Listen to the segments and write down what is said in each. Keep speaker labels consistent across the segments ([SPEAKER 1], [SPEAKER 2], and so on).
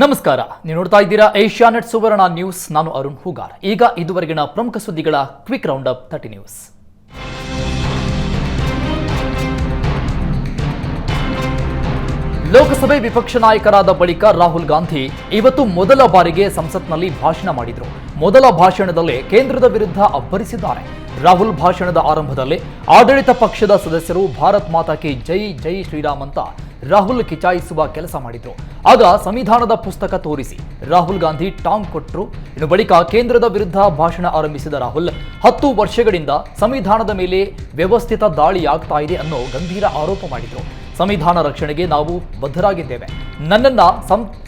[SPEAKER 1] ನಮಸ್ಕಾರ. ನೀವು ನೋಡ್ತಾ ಇದ್ದೀರಾ ಏಷ್ಯಾ ನೆಟ್ ಸುವರ್ಣ ನ್ಯೂಸ್. ನಾನು ಅರುಣ್ ಹುಗಾರ್. ಈಗ ಇದುವರೆಗಿನ ಪ್ರಮುಖ ಸುದ್ದಿಗಳ quick round up thirty news. Lok Sabha ವಿಪಕ್ಷ ನಾಯಕರಾದ ಬಳಿಕ ರಾಹುಲ್ ಗಾಂಧಿ ಇವತ್ತು ಮೊದಲ ಬಾರಿಗೆ ಸಂಸತ್ನಲ್ಲಿ ಭಾಷಣ ಮಾಡಿದರು. ಮೊದಲ ಭಾಷಣದಲ್ಲೇ ಕೇಂದ್ರದ ವಿರುದ್ಧ ಅಬ್ಬರಿಸಿದ್ದಾರೆ. ರಾಹುಲ್ ಭಾಷಣದ ಆರಂಭದಲ್ಲಿ ಆಡಳಿತ ಪಕ್ಷದ ಸದಸ್ಯರು ಭಾರತ್ ಮಾತಾ ಕಿ ಜೈ ಜೈ ಶ್ರೀರಾಮ್ ಅಂತ ರಾಹುಲ್ ಕಿಚಾಯಿಸುವ ಕೆಲಸ ಮಾಡಿದ್ರು. ಆಗ ಸಂವಿಧಾನದ ಪುಸ್ತಕ ತೋರಿಸಿ ರಾಹುಲ್ ಗಾಂಧಿ ಟಾಂಗ್ ಕೊಟ್ಟರು ಇನ್ನು ಬಳಿಕ ಕೇಂದ್ರದ ವಿರುದ್ಧ ಭಾಷಣ ಆರಂಭಿಸಿದ ರಾಹುಲ್, ಹತ್ತು ವರ್ಷಗಳಿಂದ ಸಂವಿಧಾನದ ಮೇಲೆ ವ್ಯವಸ್ಥಿತ ದಾಳಿಯಾಗ್ತಾ ಇದೆ ಅನ್ನೋ ಗಂಭೀರ ಆರೋಪ ಮಾಡಿದ್ರು. ಸಂವಿಧಾನ ರಕ್ಷಣೆಗೆ ನಾವು ಬದ್ಧರಾಗಿದ್ದೇವೆ. ನನ್ನನ್ನ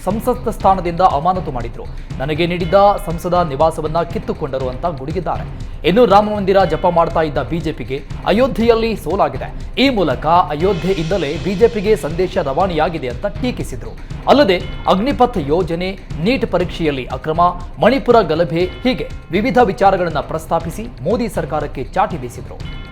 [SPEAKER 1] ಸಂಸತ್ ಸ್ಥಾನದಿಂದ ಅಮಾನತು ಮಾಡಿದ್ರು. ನನಗೆ ನೀಡಿದ್ದ ಸಂಸದ ನಿವಾಸವನ್ನ ಕಿತ್ತುಕೊಂಡರು ಅಂತ ಗುಡುಗಿದ್ದಾರೆ. ಇನ್ನು ರಾಮ ಮಂದಿರ ಜಪ ಮಾಡ್ತಾ ಇದ್ದ ಬಿಜೆಪಿಗೆ ಅಯೋಧ್ಯೆಯಲ್ಲಿ ಸೋಲಾಗಿದೆ. ಈ ಮೂಲಕ ಅಯೋಧ್ಯೆಯಿಂದಲೇ ಬಿಜೆಪಿಗೆ ಸಂದೇಶ ರವಾನೆಯಾಗಿದೆ ಅಂತ ಟೀಕಿಸಿದ್ರು. ಅಲ್ಲದೆ ಅಗ್ನಿಪಥ್ ಯೋಜನೆ, ನೀಟ್ ಪರೀಕ್ಷೆಯಲ್ಲಿ ಅಕ್ರಮ, ಮಣಿಪುರ ಗಲಭೆ ಹೀಗೆ ವಿವಿಧ ವಿಚಾರಗಳನ್ನು ಪ್ರಸ್ತಾಪಿಸಿ ಮೋದಿ ಸರ್ಕಾರಕ್ಕೆ ಚಾಟಿ ಬೀಸಿದ್ರು.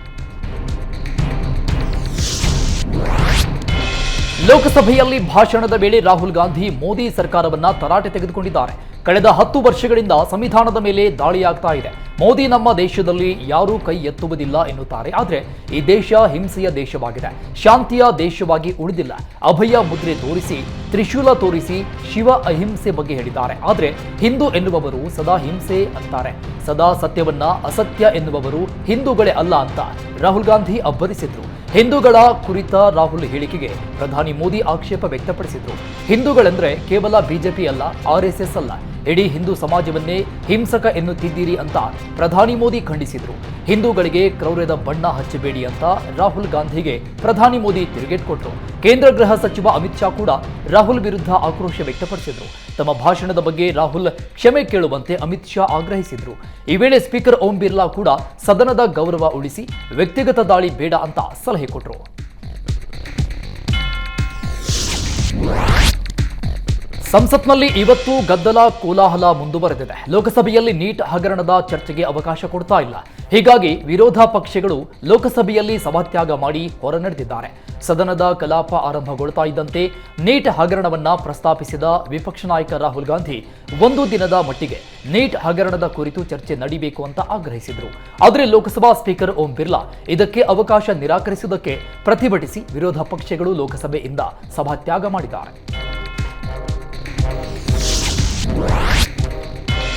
[SPEAKER 1] ಲೋಕಸಭೆಯಲ್ಲಿ ಭಾಷಣದ ವೇಳೆ ರಾಹುಲ್ ಗಾಂಧಿ ಮೋದಿ ಸರ್ಕಾರವನ್ನ ತರಾಟೆ ತೆಗೆದುಕೊಂಡಿದ್ದಾರೆ. ಕಳೆದ ಹತ್ತು ವರ್ಷಗಳಿಂದ ಸಂವಿಧಾನದ ಮೇಲೆ ದಾಳಿಯಾಗ್ತಾ ಇದೆ. ಮೋದಿ ನಮ್ಮ ದೇಶದಲ್ಲಿ ಯಾರೂ ಕೈ ಎತ್ತುವುದಿಲ್ಲ ಎನ್ನುತ್ತಾರೆ. ಆದರೆ ಈ ದೇಶ ಹಿಂಸೆಯ ದೇಶವಾಗಿದೆ. ಶಾಂತಿಯ ದೇಶವಾಗಿ ಉಳಿದಿಲ್ಲ. ಅಭಯ ಮುದ್ರೆ ತೋರಿಸಿ, ತ್ರಿಶೂಲ ತೋರಿಸಿ ಶಿವ ಅಹಿಂಸೆ ಬಗ್ಗೆ ಹೇಳಿದ್ದಾರೆ. ಆದರೆ ಹಿಂದೂ ಎನ್ನುವವರು ಸದಾ ಹಿಂಸೆ ಅಂತಾರೆ. ಸದಾ ಸತ್ಯವನ್ನ ಅಸತ್ಯ ಎನ್ನುವವರು ಹಿಂದೂಗಳೇ ಅಲ್ಲ ಅಂತ ರಾಹುಲ್ ಗಾಂಧಿ ಅಬ್ಬರಿಸಿದ್ರು. ಹಿಂದೂಗಳ ಕುರಿತ ರಾಹುಲ್ ಹೇಳಿಕೆಗೆ ಪ್ರಧಾನಿ ಮೋದಿ ಆಕ್ಷೇಪ ವ್ಯಕ್ತಪಡಿಸಿದರು. ಹಿಂದೂಗಳೆಂದರೆ ಕೇವಲ ಬಿಜೆಪಿ ಅಲ್ಲ ಆರ್ಎಸ್ಎಸ್ ಎಸ್ ಎಸ್ ಅಲ್ಲ. ಇಡೀ ಹಿಂದೂ ಸಮಾಜವನ್ನೇ ಹಿಂಸಕ ಎನ್ನುತ್ತಿದ್ದೀರಿ ಅಂತ ಪ್ರಧಾನಿ ಮೋದಿ ಖಂಡಿಸಿದರು. ಹಿಂದೂಗಳಿಗೆ ಕ್ರೌರ್ಯದ ಬಣ್ಣ ಹಚ್ಚಬೇಡಿ ಅಂತ ರಾಹುಲ್ ಗಾಂಧಿಗೆ ಪ್ರಧಾನಿ ಮೋದಿ ತಿರುಗೇಟ್ ಕೊಟ್ಟರು ಕೇಂದ್ರ ಗೃಹ ಸಚಿವ ಅಮಿತ್ ಶಾ ಕೂಡ ರಾಹುಲ್ ವಿರುದ್ಧ ಆಕ್ರೋಶ ವ್ಯಕ್ತಪಡಿಸಿದರು. ತಮ್ಮ ಭಾಷಣದ ಬಗ್ಗೆ ರಾಹುಲ್ ಕ್ಷಮೆ ಕೇಳುವಂತೆ ಅಮಿತ್ ಶಾ ಆಗ್ರಹಿಸಿದರು. ಈ ವೇಳೆ ಸ್ಪೀಕರ್ ಓಂ ಬಿರ್ಲಾ ಕೂಡ ಸದನದ ಗೌರವ ಉಳಿಸಿ ವ್ಯಕ್ತಿಗತ ದಾಳಿ ಬೇಡ ಅಂತ ಸಲಹೆ ಕೊಟ್ರು. ಸಂಸತ್ನಲ್ಲಿ ಇವತ್ತು ಗದ್ದಲ ಕೋಲಾಹಲ ಮುಂದುವರೆದಿದೆ. ಲೋಕಸಭೆಯಲ್ಲಿ ನೀಟ್ ಹಗರಣದ ಚರ್ಚೆಗೆ ಅವಕಾಶ ಕೊಡ್ತಾ ಇಲ್ಲ. ಹೀಗಾಗಿ ವಿರೋಧ ಪಕ್ಷಗಳು ಲೋಕಸಭೆಯಲ್ಲಿ ಸಭಾತ್ಯಾಗ ಮಾಡಿ ಹೊರನಡೆದಿದ್ದಾರೆ ಸದನದ ಕಲಾಪ ಆರಂಭಗೊಳ್ತಾ ಇದ್ದಂತೆ ನೀಟ್ ಹಗರಣವನ್ನ ಪ್ರಸ್ತಾಪಿಸಿದ ವಿಪಕ್ಷ ನಾಯಕ ರಾಹುಲ್ ಗಾಂಧಿ ಒಂದು ದಿನದ ಮಟ್ಟಿಗೆ ನೀಟ್ ಹಗರಣದ ಕುರಿತು ಚರ್ಚೆ ನಡೀಬೇಕು ಅಂತ ಆಗ್ರಹಿಸಿದರು. ಆದರೆ ಲೋಕಸಭಾ ಸ್ಪೀಕರ್ ಓಂ ಬಿರ್ಲಾ ಇದಕ್ಕೆ ಅವಕಾಶ ನಿರಾಕರಿಸುವುದಕ್ಕೆ ಪ್ರತಿಭಟಿಸಿ ವಿರೋಧ ಪಕ್ಷಗಳು ಲೋಕಸಭೆಯಿಂದ ಸಭಾತ್ಯಾಗ ಮಾಡಿದ್ದಾರೆ.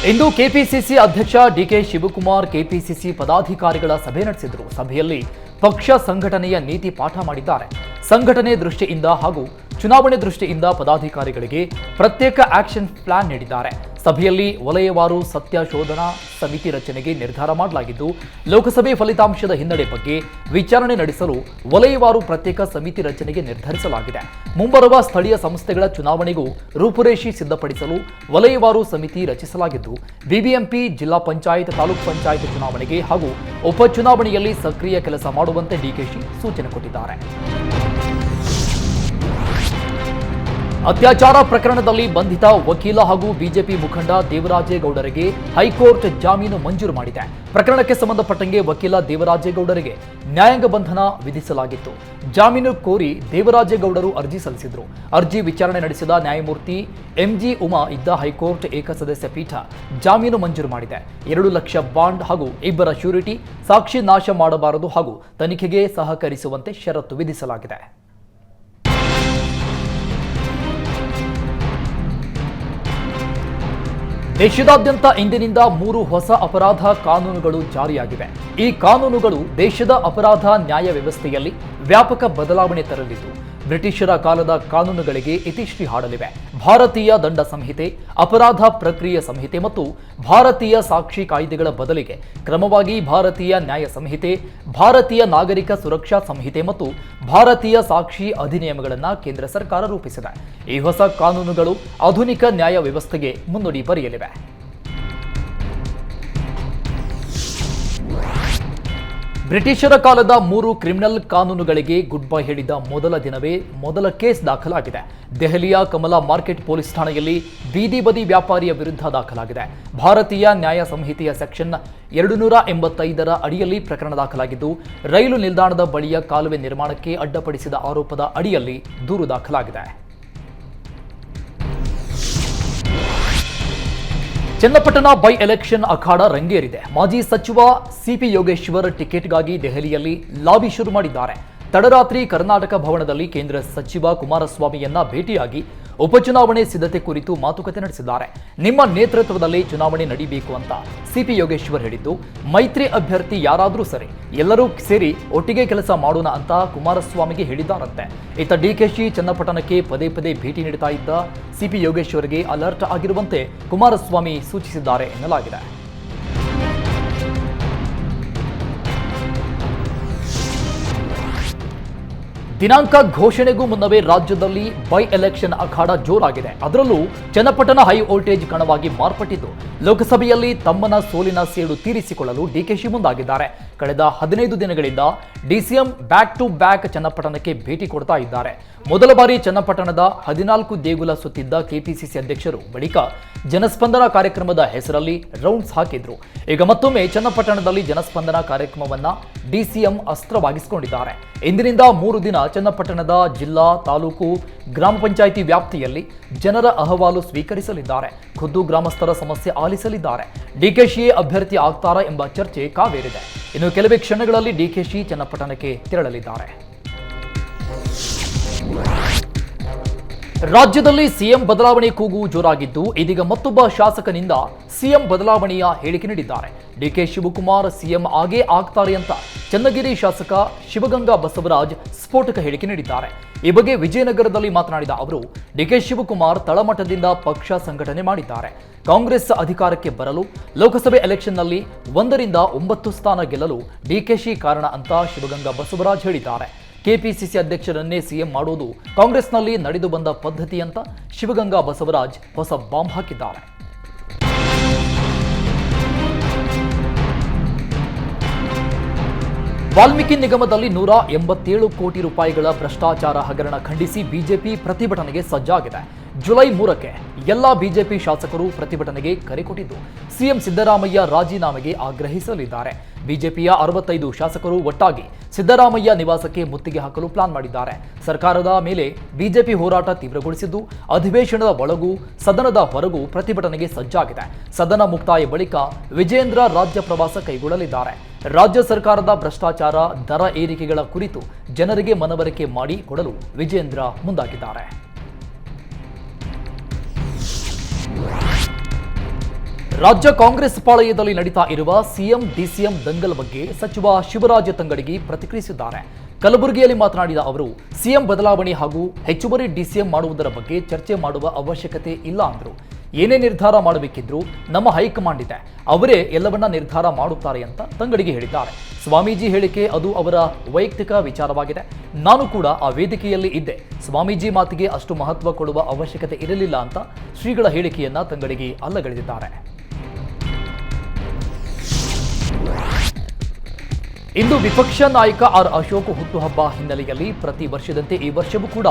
[SPEAKER 1] ಇಂದು ಕೆಪಿಸಿಸಿ ಅಧ್ಯಕ್ಷ ಡಿಕೆ ಶಿವಕುಮಾರ್ ಕೆಪಿಸಿಸಿ ಪದಾಧಿಕಾರಿಗಳ ಸಭೆ ನಡೆಸಿದರು. ಸಭೆಯಲ್ಲಿ ಪಕ್ಷ ಸಂಘಟನೆಯ ನೀತಿ ಪಾಠ ಮಾಡಿದ್ದಾರೆ. ಸಂಘಟನೆ ದೃಷ್ಟಿಯಿಂದ ಹಾಗೂ ಚುನಾವಣೆ ದೃಷ್ಟಿಯಿಂದ ಪದಾಧಿಕಾರಿಗಳಿಗೆ ಪ್ರತ್ಯೇಕ ಆಕ್ಷನ್ ಪ್ಲಾನ್ ನೀಡಿದ್ದಾರೆ. ಸಭೆಯಲ್ಲಿ ವಲಯವಾರು ಸತ್ಯಶೋಧನಾ ಸಮಿತಿ ರಚನೆಗೆ ನಿರ್ಧಾರ ಮಾಡಲಾಗಿದ್ದು, ಲೋಕಸಭೆ ಫಲಿತಾಂಶದ ಹಿನ್ನಡೆ ಬಗ್ಗೆ ವಿಚಾರಣೆ ನಡೆಸಲು ವಲಯವಾರು ಪ್ರತ್ಯೇಕ ಸಮಿತಿ ರಚನೆಗೆ ನಿರ್ಧರಿಸಲಾಗಿದೆ. ಮುಂಬರುವ ಸ್ಥಳೀಯ ಸಂಸ್ಥೆಗಳ ಚುನಾವಣೆಗೂ ರೂಪುರೇಷಿ ಸಿದ್ಧಪಡಿಸಲು ವಲಯವಾರು ಸಮಿತಿ ರಚಿಸಲಾಗಿದ್ದು, ಬಿಬಿಎಂಪಿ, ಜಿಲ್ಲಾ ಪಂಚಾಯತ್, ತಾಲೂಕು ಪಂಚಾಯತ್ ಚುನಾವಣೆಗೆ ಹಾಗೂ ಉಪಚುನಾವಣೆಯಲ್ಲಿ ಸಕ್ರಿಯ ಕೆಲಸ ಮಾಡುವಂತೆ ಡಿಕೆಶಿ ಸೂಚನೆ ಕೊಟ್ಟಿದ್ದಾರೆ. ಅತ್ಯಾಚಾರ ಪ್ರಕರಣದಲ್ಲಿ ಬಂಧಿತ ವಕೀಲ ಹಾಗೂ ಬಿಜೆಪಿ ಮುಖಂಡ ದೇವರಾಜೇಗೌಡರಿಗೆ ಹೈಕೋರ್ಟ್ ಜಾಮೀನು ಮಂಜೂರು ಮಾಡಿದೆ. ಪ್ರಕರಣಕ್ಕೆ ಸಂಬಂಧಪಟ್ಟಂಗೆ ವಕೀಲ ದೇವರಾಜೇಗೌಡರಿಗೆ ನ್ಯಾಯಾಂಗ ಬಂಧನ ವಿಧಿಸಲಾಗಿತ್ತು. ಜಾಮೀನು ಕೋರಿ ದೇವರಾಜೇಗೌಡರು ಅರ್ಜಿ ಸಲ್ಲಿಸಿದರು. ಅರ್ಜಿ ವಿಚಾರಣೆ ನಡೆಸಿದ ನ್ಯಾಯಮೂರ್ತಿ ಎಂಜಿ ಉಮಾ ಇದ್ದ ಹೈಕೋರ್ಟ್ ಏಕಸದಸ್ಯ ಪೀಠ ಜಾಮೀನು ಮಂಜೂರು ಮಾಡಿದೆ. ಎರಡು ಲಕ್ಷ ಬಾಂಡ್ ಹಾಗೂ ಇಬ್ಬರ ಶ್ಯೂರಿಟಿ ಸಾಕ್ಷಿ ನಾಶ ಮಾಡಬಾರದು ಹಾಗೂ ತನಿಖೆಗೆ ಸಹಕರಿಸುವಂತೆ ಷರತ್ತು ವಿಧಿಸಲಾಗಿದೆ. ದೇಶದಾದ್ಯಂತ ಇಂದಿನಿಂದ ಮೂರು ಹೊಸ ಅಪರಾಧ ಕಾನೂನುಗಳು ಜಾರಿಯಾಗಿವೆ. ಈ ಕಾನೂನುಗಳು ದೇಶದ ಅಪರಾಧ ನ್ಯಾಯ ವ್ಯವಸ್ಥೆಯಲ್ಲಿ ವ್ಯಾಪಕ ಬದಲಾವಣೆ ತರಲಿದ್ದು ಬ್ರಿಟಿಷರ ಕಾಲದ ಕಾನೂನುಗಳಿಗೆ ಇತಿಶ್ರೀ ಹಾಡಲಿವೆ. ಭಾರತೀಯ ದಂಡ ಸಂಹಿತೆ, ಅಪರಾಧ ಪ್ರಕ್ರಿಯೆ ಸಂಹಿತೆ ಮತ್ತು ಭಾರತೀಯ ಸಾಕ್ಷಿ ಕಾಯ್ದೆಗಳ ಬದಲಿಗೆ ಕ್ರಮವಾಗಿ ಭಾರತೀಯ ನ್ಯಾಯ ಸಂಹಿತೆ, ಭಾರತೀಯ ನಾಗರಿಕ ಸುರಕ್ಷಾ ಸಂಹಿತೆ ಮತ್ತು ಭಾರತೀಯ ಸಾಕ್ಷಿ ಅಧಿನಿಯಮಗಳನ್ನು ಕೇಂದ್ರ ಸರ್ಕಾರ ರೂಪಿಸಿದೆ. ಈ ಹೊಸ ಕಾನೂನುಗಳು ಆಧುನಿಕ ನ್ಯಾಯ ವ್ಯವಸ್ಥೆಗೆ ಮುನ್ನುಡಿ ಬರೆಯಲಿವೆ. ಬ್ರಿಟಿಷರ ಕಾಲದ ಮೂರು ಕ್ರಿಮಿನಲ್ ಕಾನೂನುಗಳಿಗೆ ಗುಡ್ ಬೈ ಹೇಳಿದ ಮೊದಲ ದಿನವೇ ಮೊದಲ ಕೇಸ್ ದಾಖಲಾಗಿದೆ. ದೆಹಲಿಯ ಕಮಲಾ ಮಾರ್ಕೆಟ್ ಪೊಲೀಸ್ ಠಾಣೆಯಲ್ಲಿ ಬೀದಿ ಬದಿ ವ್ಯಾಪಾರಿಯ ವಿರುದ್ಧ ದಾಖಲಾಗಿದೆ. ಭಾರತೀಯ ನ್ಯಾಯ ಸಂಹಿತೆಯ ಸೆಕ್ಷನ್ ಎರಡು ನೂರ ಎಂಬತ್ತೈದರ ಅಡಿಯಲ್ಲಿ ಪ್ರಕರಣ ದಾಖಲಾಗಿದ್ದು, ರೈಲು ನಿಲ್ದಾಣದ ಬಳಿಯ ಕಾಲುವೆ ನಿರ್ಮಾಣಕ್ಕೆ ಅಡ್ಡಪಡಿಸಿದ ಆರೋಪದ ಅಡಿಯಲ್ಲಿ ದೂರು ದಾಖಲಾಗಿದೆ. ಚನ್ನಪಟ್ಟಣ ಬೈ ಎಲೆಕ್ಷನ್ ಅಖಾಡ ರಂಗೇರಿದೆ. ಮಾಜಿ ಸಚಿವ ಸಿಪಿ ಯೋಗೇಶ್ವರ್ ಟಿಕೆಟ್ಗಾಗಿ ದೆಹಲಿಯಲ್ಲಿ ಲಾಬಿ ಶುರು ಮಾಡಿದ್ದಾರೆ. ತಡರಾತ್ರಿ ಕರ್ನಾಟಕ ಭವನದಲ್ಲಿ ಕೇಂದ್ರ ಸಚಿವ ಕುಮಾರಸ್ವಾಮಿಯನ್ನ ಭೇಟಿಯಾಗಿ ಉಪಚುನಾವಣೆ ಸಿದ್ಧತೆ ಕುರಿತು ಮಾತುಕತೆ ನಡೆಸಿದ್ದಾರೆ. ನಿಮ್ಮ ನೇತೃತ್ವದಲ್ಲಿ ಚುನಾವಣೆ ನಡೀಬೇಕು ಅಂತ ಸಿಪಿ ಯೋಗೇಶ್ವರ್ ಹೇಳಿದ್ದು, ಮೈತ್ರಿ ಅಭ್ಯರ್ಥಿ ಯಾರಾದರೂ ಸರಿ, ಎಲ್ಲರೂ ಸೇರಿ ಒಟ್ಟಿಗೆ ಕೆಲಸ ಮಾಡೋಣ ಅಂತ ಕುಮಾರಸ್ವಾಮಿಗೆ ಹೇಳಿದ್ದಾರಂತೆ. ಇತ್ತ ಡಿಕೆಶಿ ಚನ್ನಪಟ್ಟಣಕ್ಕೆ ಪದೇ ಪದೇ ಭೇಟಿ ನೀಡುತ್ತಾ ಇದ್ದ ಸಿಪಿ ಯೋಗೇಶ್ವರ್ಗೆ ಅಲರ್ಟ್ ಆಗಿರುವಂತೆ ಕುಮಾರಸ್ವಾಮಿ ಸೂಚಿಸಿದ್ದಾರೆ ಎನ್ನಲಾಗಿದೆ. ದಿನಾಂಕ ಘೋಷಣೆಗೂ ಮುನ್ನವೇ ರಾಜ್ಯದಲ್ಲಿ ಬೈ ಎಲೆಕ್ಷನ್ ಅಖಾಡ ಜೋರಾಗಿದೆ. ಅದರಲ್ಲೂ ಚನ್ನಪಟ್ಟಣ ಹೈ ವೋಲ್ಟೇಜ್ ಕಣವಾಗಿ ಮಾರ್ಪಟ್ಟಿದ್ದು. ಲೋಕಸಭೆಯಲ್ಲಿ ತಮ್ಮನ ಸೋಲಿನ ಸೇಡು ತೀರಿಸಿಕೊಳ್ಳಲು ಡಿಕೆಶಿ ಮುಂದಾಗಿದ್ದಾರೆ. ಕಳೆದ ಹದಿನೈದು ದಿನಗಳಿಂದ ಡಿಸಿಎಂ ಬ್ಯಾಕ್ ಟು ಬ್ಯಾಕ್ ಚನ್ನಪಟ್ಟಣಕ್ಕೆ ಭೇಟಿ ಕೊಡ್ತಾ ಇದ್ದಾರೆ. ಮೊದಲ ಬಾರಿ ಚನ್ನಪಟ್ಟಣದ ಹದಿನಾಲ್ಕು ದೇಗುಲ ಸುತ್ತಿದ್ದ ಕೆಪಿಸಿಸಿ ಅಧ್ಯಕ್ಷರು ಬಳಿಕ ಜನಸ್ಪಂದನ ಕಾರ್ಯಕ್ರಮದ ಹೆಸರಲ್ಲಿ ರೌಂಡ್ಸ್ ಹಾಕಿದ್ರು. ಈಗ ಮತ್ತೊಮ್ಮೆ ಚನ್ನಪಟ್ಟಣದಲ್ಲಿ ಜನಸ್ಪಂದನ ಕಾರ್ಯಕ್ರಮವನ್ನ ಡಿಸಿಎಂ ಅಸ್ತ್ರವಾಗಿಸಿಕೊಂಡಿದ್ದಾರೆ. ಇಂದಿನಿಂದ ಮೂರು ದಿನ ಚನ್ನಪಟ್ಟಣದ ಜಿಲ್ಲಾ, ತಾಲೂಕು, ಗ್ರಾಮ ಪಂಚಾಯಿತಿ ವ್ಯಾಪ್ತಿಯಲ್ಲಿ ಜನರ ಅಹವಾಲು ಸ್ವೀಕರಿಸಲಿದ್ದಾರೆ. ಖುದ್ದು ಗ್ರಾಮಸ್ಥರ ಸಮಸ್ಯೆ ಆಲಿಸಲಿದ್ದಾರೆ ಡಿಕೆಶಿಯೇ ಅಭ್ಯರ್ಥಿ ಆಗ್ತಾರಾ ಎಂಬ ಚರ್ಚೆ ಕಾವೇರಿದೆ. ಇನ್ನು ಕೆಲವೇ ಕ್ಷಣಗಳಲ್ಲಿ ಡಿಕೆಶಿ ಚನ್ನಪಟ್ಟಣಕ್ಕೆ ತೆರಳಲಿದ್ದಾರೆ. ರಾಜ್ಯದಲ್ಲಿ ಸಿಎಂ ಬದಲಾವಣೆ ಕೂಗು ಜೋರಾಗಿದ್ದು ಇದೀಗ ಮತ್ತೊಬ್ಬ ಶಾಸಕನಿಂದ ಸಿಎಂ ಬದಲಾವಣೆಯ ಹೇಳಿಕೆ ನೀಡಿದ್ದಾರೆ. ಡಿಕೆ ಶಿವಕುಮಾರ್ ಸಿಎಂ ಆಗೇ ಆಗ್ತಾರೆ ಅಂತ ಚನ್ನಗಿರಿ ಶಾಸಕ ಶಿವಗಂಗಾ ಬಸವರಾಜ್ ಸ್ಫೋಟಕ ಹೇಳಿಕೆ ನೀಡಿದ್ದಾರೆ. ಈ ಬಗ್ಗೆ ವಿಜಯನಗರದಲ್ಲಿ ಮಾತನಾಡಿದ ಅವರು ಡಿಕೆ ಶಿವಕುಮಾರ್ ತಳಮಟ್ಟದಿಂದ ಪಕ್ಷ ಸಂಘಟನೆ ಮಾಡಿದ್ದಾರೆ. ಕಾಂಗ್ರೆಸ್ ಅಧಿಕಾರಕ್ಕೆ ಬರಲು ಲೋಕಸಭೆ ಎಲೆಕ್ಷನ್ನಲ್ಲಿ ಒಂದರಿಂದ ಒಂಬತ್ತು ಸ್ಥಾನ ಗೆಲ್ಲಲು ಡಿಕೆಶಿ ಕಾರಣ ಅಂತ ಶಿವಗಂಗಾ ಬಸವರಾಜ್ ಹೇಳಿದ್ದಾರೆ. ಕೆಪಿಸಿಸಿ ಅಧ್ಯಕ್ಷರನ್ನೇ ಸಿಎಂ ಮಾಡುವುದು ಕಾಂಗ್ರೆಸ್ನಲ್ಲಿ ನಡೆದು ಬಂದ ಪದ್ಧತಿ ಅಂತ ಶಿವಗಂಗಾ ಬಸವರಾಜ್ ಹೊಸ ಬಾಂಬ್ ಹಾಕಿದ್ದಾರೆ. ವಾಲ್ಮೀಕಿ ನಿಗಮದಲ್ಲಿ ನೂರ ಎಂಬತ್ತೇಳು ಕೋಟಿ ರೂಪಾಯಿಗಳ ಭ್ರಷ್ಟಾಚಾರ ಹಗರಣ ಖಂಡಿಸಿ ಬಿಜೆಪಿ ಪ್ರತಿಭಟನೆಗೆ ಸಜ್ಜಾಗಿದೆ. ಜುಲೈ ಮೂರಕ್ಕೆ ಎಲ್ಲ ಬಿಜೆಪಿ ಶಾಸಕರು ಪ್ರತಿಭಟನೆಗೆ ಕರೆ ಕೊಟ್ಟಿದ್ದು. ಸಿಎಂ ಸಿದ್ದರಾಮಯ್ಯ ರಾಜೀನಾಮೆಗೆ ಆಗ್ರಹಿಸಲಿದ್ದಾರೆ. ಬಿಜೆಪಿಯ ಅರವತ್ತೈದು ಶಾಸಕರು ಒಟ್ಟಾಗಿ ಸಿದ್ದರಾಮಯ್ಯ ನಿವಾಸಕ್ಕೆ ಮುತ್ತಿಗೆ ಹಾಕಲು ಪ್ಲಾನ್ ಮಾಡಿದ್ದಾರೆ. ಸರ್ಕಾರದ ಮೇಲೆ ಬಿಜೆಪಿ ಹೋರಾಟ ತೀವ್ರಗೊಳಿಸಿದ್ದು, ಅಧಿವೇಶನದ ಒಳಗೂ ಸದನದ ಹೊರಗೂ ಪ್ರತಿಭಟನೆಗೆ ಸಜ್ಜಾಗಿದೆ. ಸದನ ಮುಕ್ತಾಯ ಬಳಿಕ ವಿಜೇಂದ್ರ ರಾಜ್ಯ ಪ್ರವಾಸ ಕೈಗೊಳ್ಳಲಿದ್ದಾರೆ. ರಾಜ್ಯ ಸರ್ಕಾರದ ಭ್ರಷ್ಟಾಚಾರ ದರ ಏರಿಕೆಗಳ ಕುರಿತು ಜನರಿಗೆ ಮನವರಿಕೆ ಮಾಡಿ ಕೊಡಲು ವಿಜೇಂದ್ರ ಮುಂದಾಗಿದ್ದಾರೆ. ರಾಜ್ಯ ಕಾಂಗ್ರೆಸ್ ಪಾಳಯದಲ್ಲಿ ನಡೀತಾ ಇರುವ ಸಿಎಂ, ಡಿಸಿಎಂ ದಂಗಲ್ ಬಗ್ಗೆ ಸಚಿವ ಶಿವರಾಜ ತಂಗಡಗಿ ಪ್ರತಿಕ್ರಿಯಿಸಿದ್ದಾರೆ. ಕಲಬುರಗಿಯಲ್ಲಿ ಮಾತನಾಡಿದ ಅವರು, ಸಿಎಂ ಬದಲಾವಣೆ ಹಾಗೂ ಹೆಚ್ಚುವರಿ ಡಿಸಿಎಂ ಮಾಡುವುದರ ಬಗ್ಗೆ ಚರ್ಚೆ ಮಾಡುವ ಅವಶ್ಯಕತೆ ಇಲ್ಲ ಅಂದರು. ಏನೇ ನಿರ್ಧಾರ ಮಾಡಬೇಕಿದ್ರೂ ನಮ್ಮ ಹೈಕಮಾಂಡ್ ಇದೆ. ಅವರೇ ಎಲ್ಲವನ್ನ ನಿರ್ಧಾರ ಮಾಡುತ್ತಾರೆ ಅಂತ ತಂಗಡಿಗೆ ಹೇಳಿದ್ದಾರೆ. ಸ್ವಾಮೀಜಿ ಹೇಳಿಕೆ ಅದು ಅವರ ವೈಯಕ್ತಿಕ ವಿಚಾರವಾಗಿದೆ. ನಾನು ಕೂಡ ಆ ವೇದಿಕೆಯಲ್ಲಿ ಇದ್ದೆ. ಸ್ವಾಮೀಜಿ ಮಾತಿಗೆ ಅಷ್ಟು ಮಹತ್ವ ಕೊಡುವ ಅವಶ್ಯಕತೆ ಇರಲಿಲ್ಲ ಅಂತ ಶ್ರೀಗಳ ಹೇಳಿಕೆಯನ್ನ ತಂಗಡಿಗೆ ಅಲ್ಲಗಳೆದಿದ್ದಾರೆ. ಇಂದು ವಿಪಕ್ಷ ನಾಯಕ ಆರ್ ಅಶೋಕ್ ಹುಟ್ಟುಹಬ್ಬ ಹಿನ್ನೆಲೆಯಲ್ಲಿ ಪ್ರತಿ ವರ್ಷದಂತೆ ಈ ವರ್ಷವೂ ಕೂಡ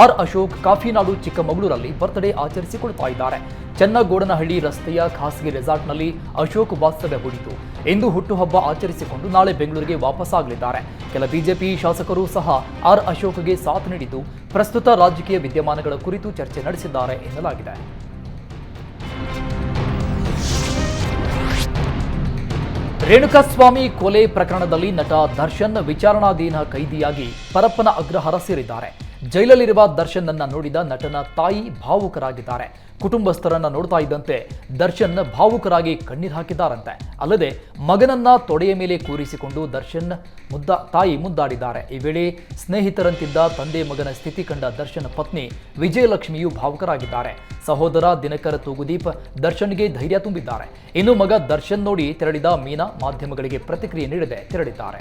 [SPEAKER 1] ಆರ್ ಅಶೋಕ್ ಕಾಫಿನಾಡು ಚಿಕ್ಕಮಗಳೂರಲ್ಲಿ ಬರ್ತ್ಡೇ ಆಚರಿಸಿಕೊಳ್ತಾ ಇದ್ದಾರೆ. ಚನ್ನಗೋಡನಹಳ್ಳಿ ರಸ್ತೆಯ ಖಾಸಗಿ ರೆಸಾರ್ಟ್ನಲ್ಲಿ ಅಶೋಕ್ ವಾಸ್ತವ್ಯ ಹೂಡಿತು ಇಂದು ಹುಟ್ಟುಹಬ್ಬ ಆಚರಿಸಿಕೊಂಡು ನಾಳೆ ಬೆಂಗಳೂರಿಗೆ ವಾಪಸ್ಸಾಗಲಿದ್ದಾರೆ. ಕೆಲ ಬಿಜೆಪಿ ಶಾಸಕರು ಸಹ ಆರ್ ಅಶೋಕ್ಗೆ ಸಾಥ್ ನೀಡಿದ್ದು, ಪ್ರಸ್ತುತ ರಾಜಕೀಯ ವಿದ್ಯಮಾನಗಳ ಕುರಿತು ಚರ್ಚೆ ನಡೆಸಿದ್ದಾರೆ ಎನ್ನಲಾಗಿದೆ. ರೇಣುಕಾಸ್ವಾಮಿ ಕೊಲೆ ಪ್ರಕರಣದಲ್ಲಿ ನಟ ದರ್ಶನ್ ವಿಚಾರಣಾಧೀನ ಕೈದಿಯಾಗಿ ಪರಪ್ಪನ ಅಗ್ರಹಾರ ಸೇರಿದ್ದಾರೆ. ಜೈಲಲ್ಲಿರುವ ದರ್ಶನ್ ಅನ್ನ ನೋಡಿದ ನಟನ ತಾಯಿ ಭಾವುಕರಾಗಿದ್ದಾರೆ. ಕುಟುಂಬಸ್ಥರನ್ನ ನೋಡ್ತಾ ಇದ್ದಂತೆ ದರ್ಶನ್ ಭಾವುಕರಾಗಿ ಕಣ್ಣೀರು ಹಾಕಿದ್ದಾರಂತೆ. ಅಲ್ಲದೆ ಮಗನನ್ನ ತೊಡೆಯ ಮೇಲೆ ಕೂರಿಸಿಕೊಂಡು ದರ್ಶನ್ ಮುದ್ದ, ತಾಯಿ ಮುದ್ದಾಡಿದ್ದಾರೆ ಈ ವೇಳೆ ಸ್ನೇಹಿತರಂತಿದ್ದ ತಂದೆ ಮಗನ ಸ್ಥಿತಿ ಕಂಡ ದರ್ಶನ್ ಪತ್ನಿ ವಿಜಯಲಕ್ಷ್ಮಿಯು ಭಾವುಕರಾಗಿದ್ದಾರೆ. ಸಹೋದರ ದಿನಕರ ತೂಗುದೀಪ್ ದರ್ಶನ್ಗೆ ಧೈರ್ಯ ತುಂಬಿದ್ದಾರೆ. ಇನ್ನು ಮಗ ದರ್ಶನ್ ನೋಡಿ ತೆರಳಿದ ಮೀನಾ ಮಾಧ್ಯಮಗಳಿಗೆ ಪ್ರತಿಕ್ರಿಯೆ ನೀಡದೆ ತೆರಳಿದ್ದಾರೆ.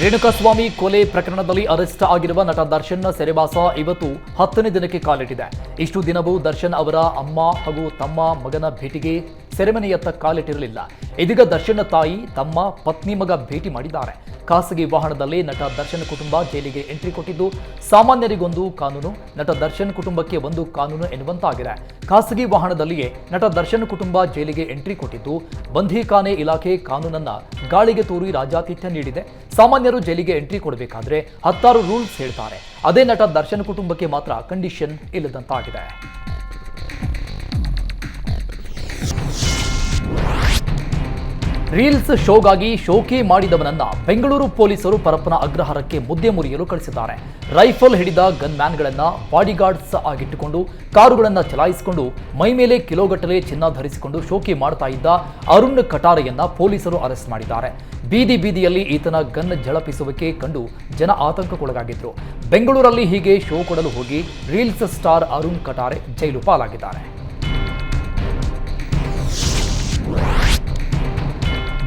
[SPEAKER 1] ರೇಣುಕಾಸ್ವಾಮಿ ಕೊಲೆ ಪ್ರಕರಣದಲ್ಲಿ ಅರೆಸ್ಟ್ ಆಗಿರುವ ನಟ ದರ್ಶನ್ ಸೆರೆವಾಸ ಇವತ್ತು ಹತ್ತನೇ ದಿನಕ್ಕೆ ಕಾಲಿಟ್ಟಿದೆ. ಇಷ್ಟು ದಿನವೂ ದರ್ಶನ್ ಅವರ ಅಮ್ಮ ಹಾಗೂ ತಮ್ಮ ಮಗನ ಭೇಟಿಗೆ ಸೆರೆಮನೆಯತ್ತ ಕಾಲಿಟ್ಟಿರಲಿಲ್ಲ. ಇದೀಗ ದರ್ಶನ್ ತಾಯಿ, ತಮ್ಮ ಪತ್ನಿ ಮಗ ಭೇಟಿ ಮಾಡಿದ್ದಾರೆ. ಖಾಸಗಿ ವಾಹನದಲ್ಲಿ ನಟ ದರ್ಶನ್ ಕುಟುಂಬ ಜೈಲಿಗೆ ಎಂಟ್ರಿ ಕೊಟ್ಟಿದ್ದು, ಸಾಮಾನ್ಯರಿಗೊಂದು ಕಾನೂನು, ನಟ ದರ್ಶನ್ ಕುಟುಂಬಕ್ಕೆ ಒಂದು ಕಾನೂನು ಎನ್ನುವಂತಾಗಿದೆ. ಖಾಸಗಿ ವಾಹನದಲ್ಲಿಯೇ ನಟ ದರ್ಶನ್ ಕುಟುಂಬ ಜೈಲಿಗೆ ಎಂಟ್ರಿ ಕೊಟ್ಟಿದ್ದು ಬಂಧಿಖಾನೆ ಇಲಾಖೆ ಕಾನೂನನ್ನ ಗಾಳಿಗೆ ತೂರಿ ರಾಜಾತಿಥ್ಯ ನೀಡಿದೆ. ಸಾಮಾನ್ಯರು ಜೈಲಿಗೆ ಎಂಟ್ರಿ ಕೊಡಬೇಕಾದ್ರೆ ಹತ್ತಾರು ರೂಲ್ಸ್ ಹೇಳ್ತಾರೆ. ಅದೇ ನಟ ದರ್ಶನ್ ಕುಟುಂಬಕ್ಕೆ ಮಾತ್ರ ಕಂಡೀಷನ್ ಇಲ್ಲದಂತಾಗಿದೆ. ರೀಲ್ಸ್ ಶೋಗಾಗಿ ಶೋಕಿ ಮಾಡಿದವನನ್ನ ಬೆಂಗಳೂರು ಪೊಲೀಸರು ಪರಪ್ಪನ ಅಗ್ರಹಾರಕ್ಕೆ ಮುದ್ದೆ ಮುರಿಯಲು ಕಳಿಸಿದ್ದಾರೆ. ರೈಫಲ್ ಹಿಡಿದ ಗನ್ ಮ್ಯಾನ್ಗಳನ್ನ ಬಾಡಿಗಾರ್ಡ್ಸ್ ಆಗಿಟ್ಟುಕೊಂಡು ಕಾರುಗಳನ್ನ ಚಲಾಯಿಸಿಕೊಂಡು ಮೈ ಮೇಲೆ ಕಿಲೋಗಟ್ಟಲೆ ಚಿನ್ನ ಧರಿಸಿಕೊಂಡು ಶೋಕಿ ಮಾಡ್ತಾ ಇದ್ದ ಅರುಣ್ ಕಟಾರೆಯನ್ನ ಪೊಲೀಸರು ಅರೆಸ್ಟ್ ಮಾಡಿದ್ದಾರೆ. ಬೀದಿ ಬೀದಿಯಲ್ಲಿ ಈತನ ಗನ್ ಝಳಪಿಸುವಿಕೆ ಕಂಡು ಜನ ಆತಂಕಕ್ಕೊಳಗಾಗಿದ್ರು. ಬೆಂಗಳೂರಲ್ಲಿ ಹೀಗೆ ಶೋ ಕೊಡಲು ಹೋಗಿ ರೀಲ್ಸ್ ಸ್ಟಾರ್ ಅರುಣ್ ಕಟಾರೆ ಜೈಲು ಪಾಲಾಗಿದ್ದಾರೆ.